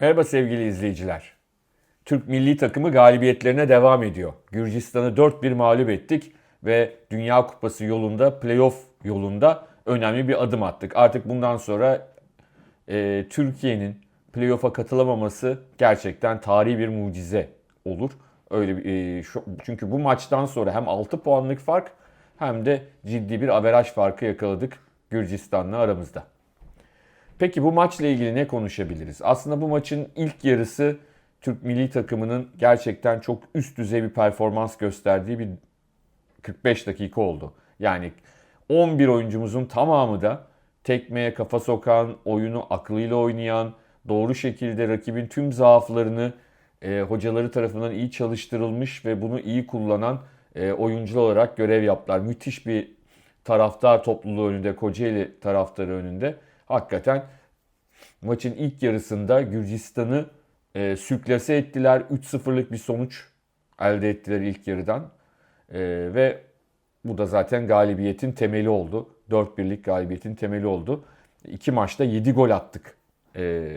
Merhaba sevgili izleyiciler. Türk milli takımı galibiyetlerine devam ediyor. Gürcistan'ı 4-1 mağlup ettik ve Dünya Kupası yolunda, playoff yolunda önemli bir adım attık. Artık bundan sonra e, Türkiye'nin playoff'a katılamaması gerçekten tarihi bir mucize olur. Öyle bir, e, şu- çünkü bu maçtan sonra hem 6 puanlık fark hem de ciddi bir averaj farkı yakaladık Gürcistan'la aramızda. Peki bu maçla ilgili ne konuşabiliriz? Aslında bu maçın ilk yarısı Türk milli takımının gerçekten çok üst düzey bir performans gösterdiği bir 45 dakika oldu. Yani 11 oyuncumuzun tamamı da tekmeye kafa sokan, oyunu aklıyla oynayan, doğru şekilde rakibin tüm zaaflarını e, hocaları tarafından iyi çalıştırılmış ve bunu iyi kullanan e, oyuncular olarak görev yaptılar. Müthiş bir taraftar topluluğu önünde, Kocaeli taraftarı önünde. Hakikaten maçın ilk yarısında Gürcistan'ı e, sürklase ettiler. 3-0'lık bir sonuç elde ettiler ilk yarıdan. E, ve bu da zaten galibiyetin temeli oldu. 4-1'lik galibiyetin temeli oldu. İki maçta 7 gol attık e,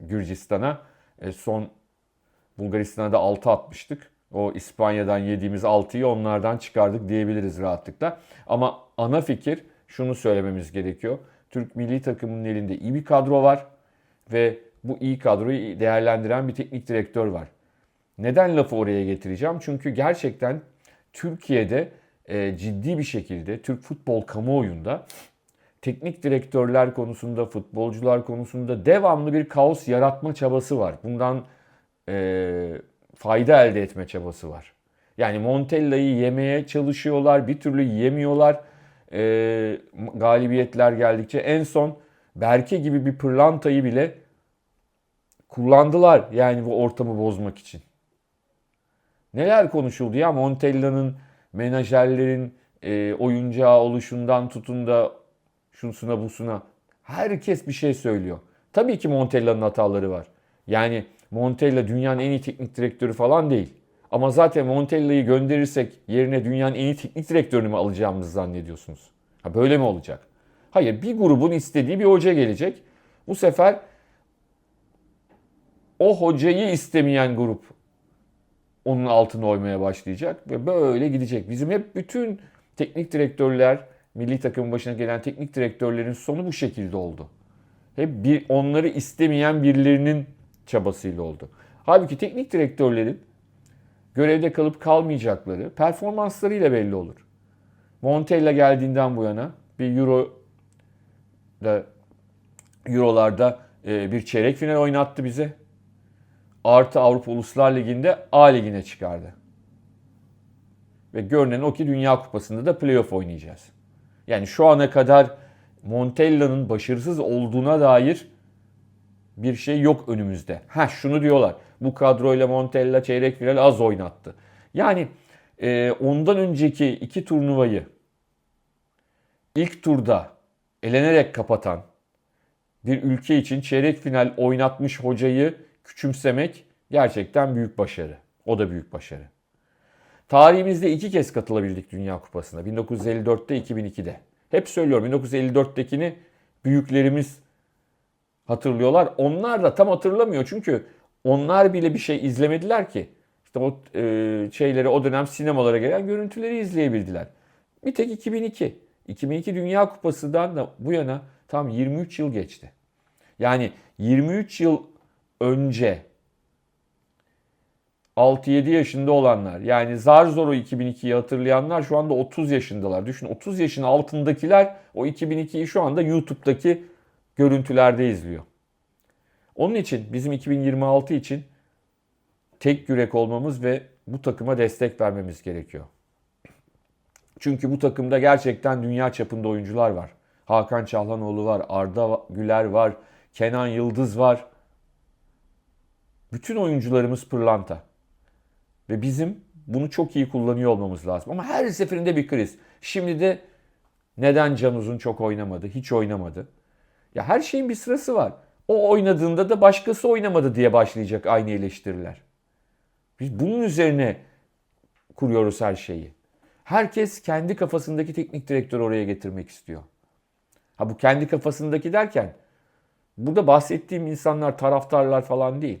Gürcistan'a. E, son Bulgaristan'a da 6 atmıştık. O İspanya'dan yediğimiz 6'yı onlardan çıkardık diyebiliriz rahatlıkla. Ama ana fikir şunu söylememiz gerekiyor. Türk milli takımının elinde iyi bir kadro var ve bu iyi kadroyu değerlendiren bir teknik direktör var. Neden lafı oraya getireceğim? Çünkü gerçekten Türkiye'de e, ciddi bir şekilde Türk futbol kamuoyunda teknik direktörler konusunda, futbolcular konusunda devamlı bir kaos yaratma çabası var. Bundan e, fayda elde etme çabası var. Yani Montella'yı yemeye çalışıyorlar, bir türlü yemiyorlar. E, galibiyetler geldikçe en son Berke gibi bir pırlantayı bile kullandılar yani bu ortamı bozmak için. Neler konuşuldu ya Montella'nın menajerlerin e, oyuncağı oluşundan tutun da şunsuna busuna herkes bir şey söylüyor. Tabii ki Montella'nın hataları var. Yani Montella dünyanın en iyi teknik direktörü falan değil. Ama zaten Montella'yı gönderirsek yerine dünyanın en iyi teknik direktörünü mü alacağımızı zannediyorsunuz? Ha böyle mi olacak? Hayır bir grubun istediği bir hoca gelecek. Bu sefer o hocayı istemeyen grup onun altına oymaya başlayacak ve böyle gidecek. Bizim hep bütün teknik direktörler, milli takımın başına gelen teknik direktörlerin sonu bu şekilde oldu. Hep bir onları istemeyen birilerinin çabasıyla oldu. Halbuki teknik direktörlerin görevde kalıp kalmayacakları performanslarıyla belli olur. Montella geldiğinden bu yana bir Euro da Eurolarda e, bir çeyrek final oynattı bize. Artı Avrupa Uluslar Ligi'nde A Ligi'ne çıkardı. Ve görünen o ki Dünya Kupası'nda da playoff oynayacağız. Yani şu ana kadar Montella'nın başarısız olduğuna dair bir şey yok önümüzde. Ha şunu diyorlar. Bu kadroyla Montella çeyrek final az oynattı. Yani e, ondan önceki iki turnuvayı ilk turda elenerek kapatan bir ülke için çeyrek final oynatmış hocayı küçümsemek gerçekten büyük başarı. O da büyük başarı. Tarihimizde iki kez katılabildik Dünya Kupası'na. 1954'te, 2002'de. Hep söylüyorum 1954'tekini büyüklerimiz hatırlıyorlar. Onlar da tam hatırlamıyor çünkü onlar bile bir şey izlemediler ki. İşte o e, şeyleri o dönem sinemalara gelen görüntüleri izleyebildiler. Bir tek 2002. 2002 Dünya Kupası'dan da bu yana tam 23 yıl geçti. Yani 23 yıl önce 6-7 yaşında olanlar yani zar zor o 2002'yi hatırlayanlar şu anda 30 yaşındalar. Düşün 30 yaşın altındakiler o 2002'yi şu anda YouTube'daki görüntülerde izliyor. Onun için bizim 2026 için tek yürek olmamız ve bu takıma destek vermemiz gerekiyor. Çünkü bu takımda gerçekten dünya çapında oyuncular var. Hakan Çalhanoğlu var, Arda Güler var, Kenan Yıldız var. Bütün oyuncularımız pırlanta. Ve bizim bunu çok iyi kullanıyor olmamız lazım. Ama her seferinde bir kriz. Şimdi de neden Can Uzun çok oynamadı, hiç oynamadı? Ya her şeyin bir sırası var. O oynadığında da başkası oynamadı diye başlayacak aynı eleştiriler. Biz bunun üzerine kuruyoruz her şeyi. Herkes kendi kafasındaki teknik direktörü oraya getirmek istiyor. Ha bu kendi kafasındaki derken Burada bahsettiğim insanlar taraftarlar falan değil.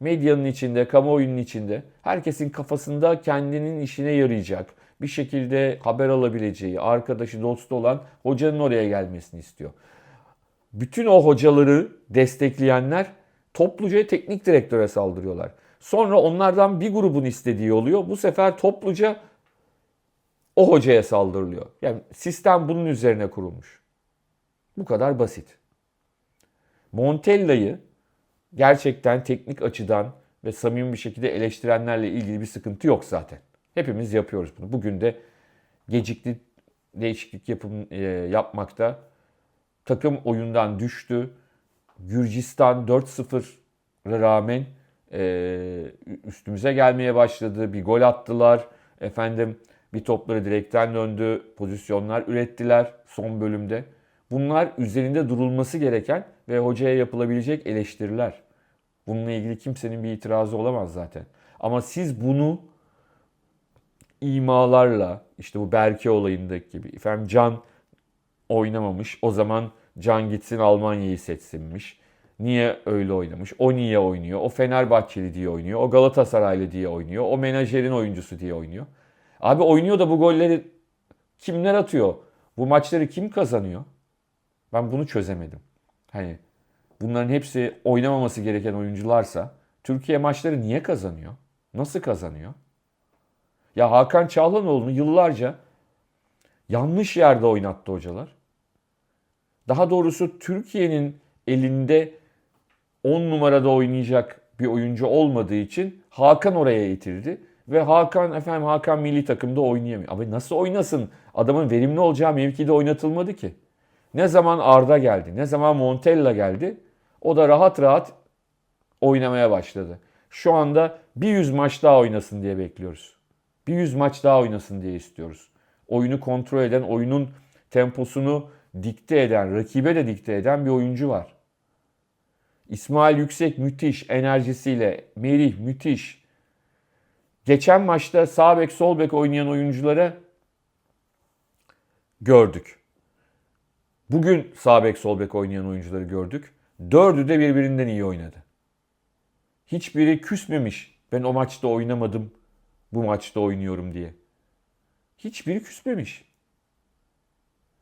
Medyanın içinde, kamuoyunun içinde herkesin kafasında kendinin işine yarayacak bir şekilde haber alabileceği, arkadaşı, dostu olan hocanın oraya gelmesini istiyor. Bütün o hocaları destekleyenler topluca teknik direktöre saldırıyorlar. Sonra onlardan bir grubun istediği oluyor. Bu sefer topluca o hocaya saldırılıyor. Yani sistem bunun üzerine kurulmuş. Bu kadar basit. Montella'yı gerçekten teknik açıdan ve samimi bir şekilde eleştirenlerle ilgili bir sıkıntı yok zaten. Hepimiz yapıyoruz bunu. Bugün de gecikti değişiklik yapım, e, yapmakta. Takım oyundan düştü. Gürcistan 4-0'a rağmen e, üstümüze gelmeye başladı. Bir gol attılar. Efendim bir topları direkten döndü. Pozisyonlar ürettiler son bölümde. Bunlar üzerinde durulması gereken ve hocaya yapılabilecek eleştiriler. Bununla ilgili kimsenin bir itirazı olamaz zaten. Ama siz bunu imalarla işte bu Berke olayındaki gibi efendim Can oynamamış. O zaman Can gitsin Almanya'yı seçsinmiş. Niye öyle oynamış? O niye oynuyor? O Fenerbahçeli diye oynuyor. O Galatasaraylı diye oynuyor. O menajerin oyuncusu diye oynuyor. Abi oynuyor da bu golleri kimler atıyor? Bu maçları kim kazanıyor? Ben bunu çözemedim. Hani bunların hepsi oynamaması gereken oyuncularsa Türkiye maçları niye kazanıyor? Nasıl kazanıyor? Ya Hakan Çağlanoğlu'nu yıllarca yanlış yerde oynattı hocalar. Daha doğrusu Türkiye'nin elinde 10 numarada oynayacak bir oyuncu olmadığı için Hakan oraya itildi. Ve Hakan efendim Hakan milli takımda oynayamıyor. Abi nasıl oynasın? Adamın verimli olacağı mevkide oynatılmadı ki. Ne zaman Arda geldi, ne zaman Montella geldi. O da rahat rahat oynamaya başladı. Şu anda bir yüz maç daha oynasın diye bekliyoruz. Bir yüz maç daha oynasın diye istiyoruz. Oyunu kontrol eden, oyunun temposunu dikte eden, rakibe de dikte eden bir oyuncu var. İsmail Yüksek müthiş enerjisiyle, Merih müthiş. Geçen maçta sağ bek sol bek oynayan oyunculara gördük. Bugün sağ bek sol bek oynayan oyuncuları gördük. Dördü de birbirinden iyi oynadı. Hiçbiri küsmemiş. Ben o maçta oynamadım. Bu maçta oynuyorum diye. Hiçbiri küsmemiş.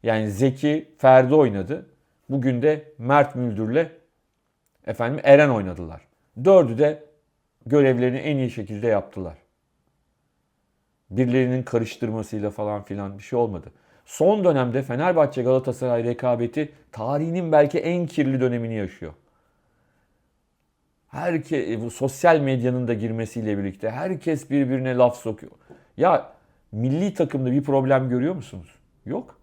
Yani Zeki, Ferdi oynadı. Bugün de Mert Müldür'le efendim Eren oynadılar. Dördü de görevlerini en iyi şekilde yaptılar. Birilerinin karıştırmasıyla falan filan bir şey olmadı. Son dönemde Fenerbahçe Galatasaray rekabeti tarihinin belki en kirli dönemini yaşıyor. Herke, bu sosyal medyanın da girmesiyle birlikte herkes birbirine laf sokuyor. Ya milli takımda bir problem görüyor musunuz? Yok.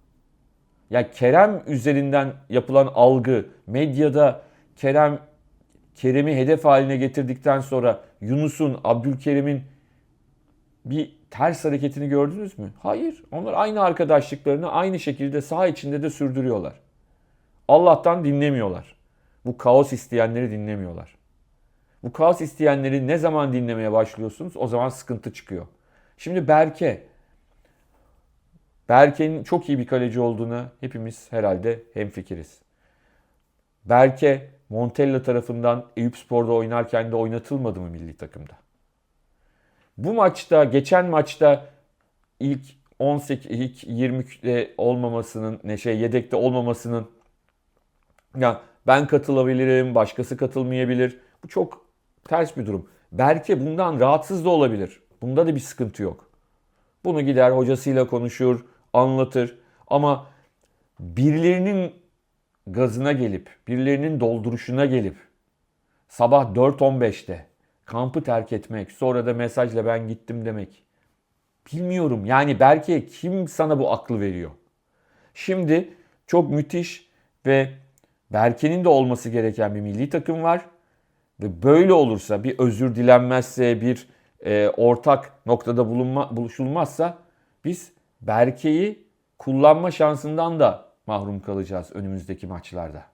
Ya Kerem üzerinden yapılan algı, medyada Kerem Kerem'i hedef haline getirdikten sonra Yunus'un, Abdülkerim'in bir ters hareketini gördünüz mü? Hayır. Onlar aynı arkadaşlıklarını aynı şekilde saha içinde de sürdürüyorlar. Allah'tan dinlemiyorlar. Bu kaos isteyenleri dinlemiyorlar. Bu kaos isteyenleri ne zaman dinlemeye başlıyorsunuz? O zaman sıkıntı çıkıyor. Şimdi Berke. Berke'nin çok iyi bir kaleci olduğuna hepimiz herhalde hemfikiriz. Berke Montella tarafından Eyüp Spor'da oynarken de oynatılmadı mı milli takımda? Bu maçta, geçen maçta ilk 18, ilk 20'de olmamasının, ne şey yedekte olmamasının ya ben katılabilirim, başkası katılmayabilir. Bu çok ters bir durum. Berke bundan rahatsız da olabilir. Bunda da bir sıkıntı yok. Bunu gider hocasıyla konuşur, anlatır. Ama birilerinin gazına gelip, birilerinin dolduruşuna gelip sabah 4.15'te kampı terk etmek, sonra da mesajla ben gittim demek. Bilmiyorum. Yani belki kim sana bu aklı veriyor? Şimdi çok müthiş ve Berke'nin de olması gereken bir milli takım var. Ve böyle olursa bir özür dilenmezse bir e, ortak noktada bulunma, buluşulmazsa biz Berke'yi kullanma şansından da mahrum kalacağız önümüzdeki maçlarda.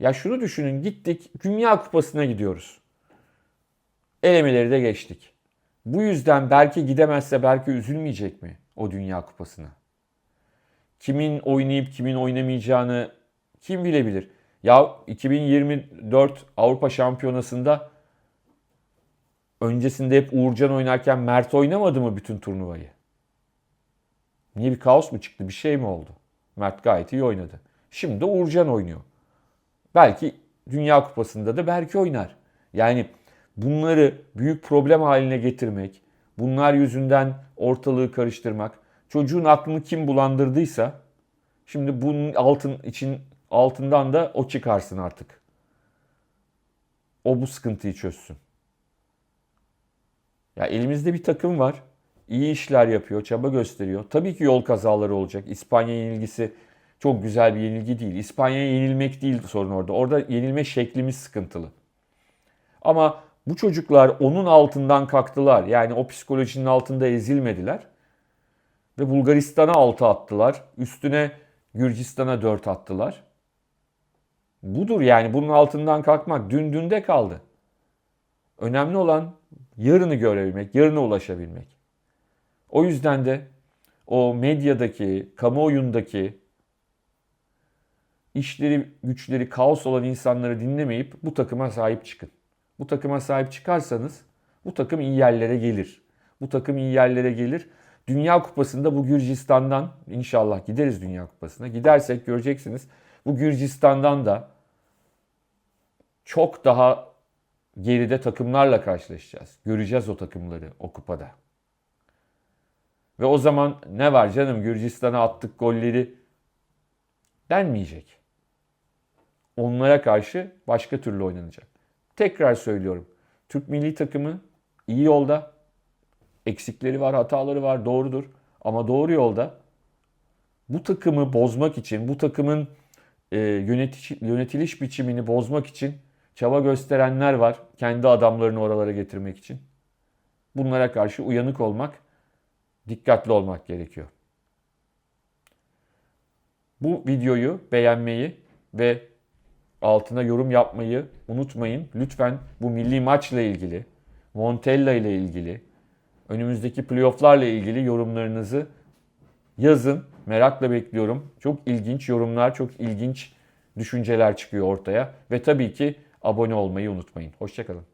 Ya şunu düşünün gittik Dünya Kupası'na gidiyoruz. Elemeleri de geçtik. Bu yüzden belki gidemezse belki üzülmeyecek mi o Dünya Kupası'na? Kimin oynayıp kimin oynamayacağını kim bilebilir? Ya 2024 Avrupa Şampiyonası'nda öncesinde hep Uğurcan oynarken Mert oynamadı mı bütün turnuvayı? Niye bir kaos mu çıktı? Bir şey mi oldu? Mert gayet iyi oynadı. Şimdi de Uğurcan oynuyor. Belki Dünya Kupası'nda da belki oynar. Yani bunları büyük problem haline getirmek, bunlar yüzünden ortalığı karıştırmak, çocuğun aklını kim bulandırdıysa şimdi bunun altın için altından da o çıkarsın artık. O bu sıkıntıyı çözsün. Ya elimizde bir takım var. İyi işler yapıyor, çaba gösteriyor. Tabii ki yol kazaları olacak. İspanya yenilgisi çok güzel bir yenilgi değil. İspanya'ya yenilmek değil sorun orada. Orada yenilme şeklimiz sıkıntılı. Ama bu çocuklar onun altından kalktılar. Yani o psikolojinin altında ezilmediler. Ve Bulgaristan'a 6 attılar. Üstüne Gürcistan'a 4 attılar. Budur yani bunun altından kalkmak. Dün dünde kaldı. Önemli olan yarını görebilmek, yarına ulaşabilmek. O yüzden de o medyadaki, kamuoyundaki işleri, güçleri kaos olan insanları dinlemeyip bu takıma sahip çıkın. Bu takıma sahip çıkarsanız bu takım iyi yerlere gelir. Bu takım iyi yerlere gelir. Dünya Kupası'nda bu Gürcistan'dan inşallah gideriz Dünya Kupası'na. Gidersek göreceksiniz. Bu Gürcistan'dan da çok daha geride takımlarla karşılaşacağız. Göreceğiz o takımları o kupada. Ve o zaman ne var canım Gürcistan'a attık golleri denmeyecek. Onlara karşı başka türlü oynanacak. Tekrar söylüyorum. Türk milli takımı iyi yolda. Eksikleri var, hataları var, doğrudur. Ama doğru yolda. Bu takımı bozmak için, bu takımın e, yönetiş, yönetiliş biçimini bozmak için çaba gösterenler var. Kendi adamlarını oralara getirmek için. Bunlara karşı uyanık olmak, dikkatli olmak gerekiyor. Bu videoyu beğenmeyi ve altına yorum yapmayı unutmayın. Lütfen bu milli maçla ilgili, Montella ile ilgili, önümüzdeki playofflarla ilgili yorumlarınızı yazın. Merakla bekliyorum. Çok ilginç yorumlar, çok ilginç düşünceler çıkıyor ortaya. Ve tabii ki abone olmayı unutmayın. Hoşçakalın.